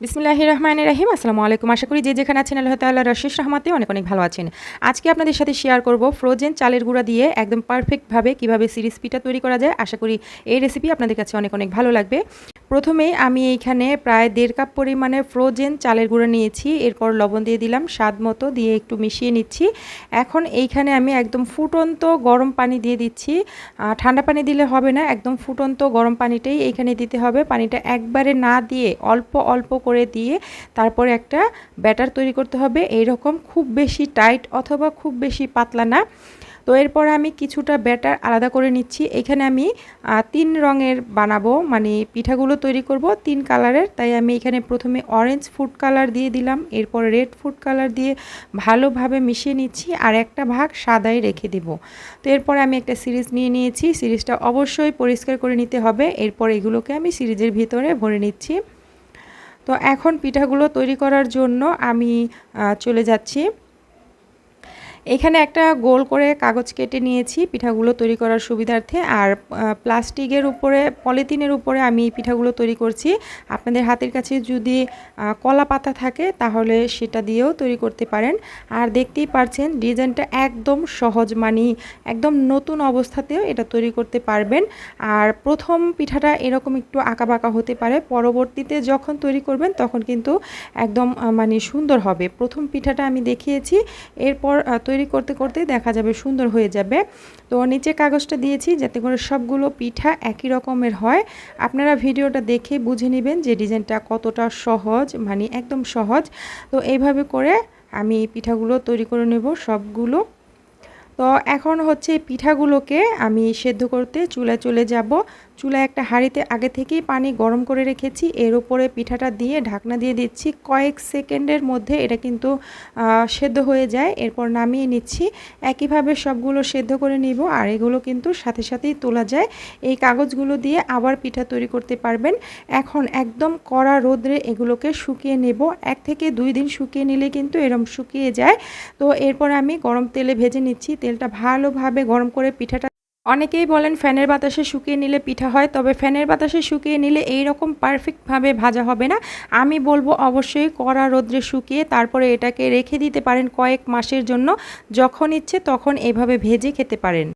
বিসমিল্লাহ রহমান রাহিম আসসালামু আলাইকুম। আশা করি যে যেখানে আছেন আল্লাহ তাল্লাহ রশিস রহমাতে অনেক অনেক ভালো আছেন। আজকে আপনাদের সাথে শেয়ার করব ফ্রোজেন চালের গুঁড়া দিয়ে একদম পারফেক্টভাবে কীভাবে সিরিজ পিঠা তৈরি করা যায়। আশা করি এই রেসিপি আপনাদের কাছে অনেক অনেক ভালো লাগবে। প্রথমেই আমি এইখানে প্রায় দেড় কাপ পরিমাণে ফ্রোজেন চালের গুঁড়ো নিয়েছি, এরপর লবণ দিয়ে দিলাম, স্বাদ মতো দিয়ে একটু মিশিয়ে নিচ্ছি। এখন এইখানে আমি একদম ফুটন্ত গরম পানি দিয়ে দিচ্ছি। ঠান্ডা পানি দিলে হবে না, একদম ফুটন্ত গরম পানিটাই এইখানে দিতে হবে। পানিটা একবারে না দিয়ে অল্প অল্প করে দিয়ে তারপরে একটা ব্যাটার তৈরি করতে হবে। এইরকম খুব বেশি টাইট অথবা খুব বেশি পাতলা না। তো এরপর আমি কিছুটা ব্যাটার আলাদা করে নিচ্ছি। এখানে আমি তিন রঙের বানাবো মানে পিঠাগুলো তৈরি করব তিন কালারের। তাই আমি এখানে প্রথমে অরেঞ্জ ফুড কালার দিয়ে দিলাম, এরপর রেড ফুড কালার দিয়ে ভালোভাবে মিশিয়ে নিচ্ছি আর একটা ভাগ সাদাই রেখে দেব। তো এরপর আমি একটা সিরিজ নিয়ে নিয়েছি, সিরিজটা অবশ্যই পরিষ্কার করে নিতে হবে। এরপর এগুলোকে আমি সিরিজের ভিতরে ভরে নিচ্ছি। তো এখন পিঠাগুলো তৈরি করার জন্য আমি চলে যাচ্ছি। এখানে একটা গোল করে কাগজ কেটে নিয়েছি পিঠাগুলো তৈরি করার সুবিধার্থে। আর প্লাস্টিকের উপরে পলিথিনের উপরে আমি পিঠাগুলো তৈরি করছি। আপনাদের হাতের কাছে যদি কলা পাতা থাকে তাহলে সেটা দিয়েও তৈরি করতে পারেন। আর দেখতেই পারছেন ডিজাইনটা একদম সহজ মানে একদম নতুন অবস্থাতেও এটা তৈরি করতে পারবেন। আর প্রথম পিঠাটা এরকম একটু আঁকাবাঁকা হতে পারে পরবর্তীতে যখন তৈরি করবেন তখন কিন্তু একদম মানে সুন্দর হবে। প্রথম পিঠাটা আমি দেখিয়েছি এরপর আহ, তৈরি করতে করতে দেখা যাবে সুন্দর হয়ে যাবে। তো নিচে কাগজটা দিয়েছি যাতে করে সবগুলো পিঠা একই রকমের হয়। আপনারা ভিডিওটা দেখে বুঝে নেবেন যে ডিজাইনটা কতটা সহজ মানে একদম সহজ। তো এইভাবে করে আমি পিঠাগুলো তৈরি করে নেব, সবগুলো তো এখন হচ্ছে পিঠাগুলোকে আমি সেদ্ধ করতে চুলায় চলে যাব। চুলায় একটা হাঁড়িতে আগে থেকেই পানি গরম করে রেখেছি। এর উপরে পিঠাটা দিয়ে ঢাকনা দিয়ে দিচ্ছি। কয়েক সেকেন্ডের মধ্যে এটা কিন্তু সেদ্ধ হয়ে যায়। এরপর নামিয়ে নিচ্ছি। একইভাবে সবগুলো সেদ্ধ করে নিব আর এগুলো কিন্তু সাথে সাথেই তোলা যায়। এই কাগজগুলো দিয়ে আবার পিঠা তৈরি করতে পারবেন। এখন একদম কড়া রোদ্রে এগুলোকে শুকিয়ে নেব। এক থেকে দুই দিন শুকিয়ে নিলে কিন্তু এরম শুকিয়ে যায়। তো এরপর আমি গরম তেলে ভেজে নিচ্ছি। তেলটা ভালোভাবে গরম করে পিঠাটা অনেকেই বলেন ফ্যানের বাতাসে শুকিয়ে নিলে পিঠা হয়, তবে ফ্যানের বাতাসে শুকিয়ে নিলে এই রকম পারফেক্টভাবে ভাজা হবে না। আমি বলব অবশ্যই কড়া রোদ্রে শুকিয়ে তারপরে এটাকে রেখে দিতে পারেন কয়েক মাসের জন্য, যখন ইচ্ছে তখন এভাবে ভেজে খেতে পারেন।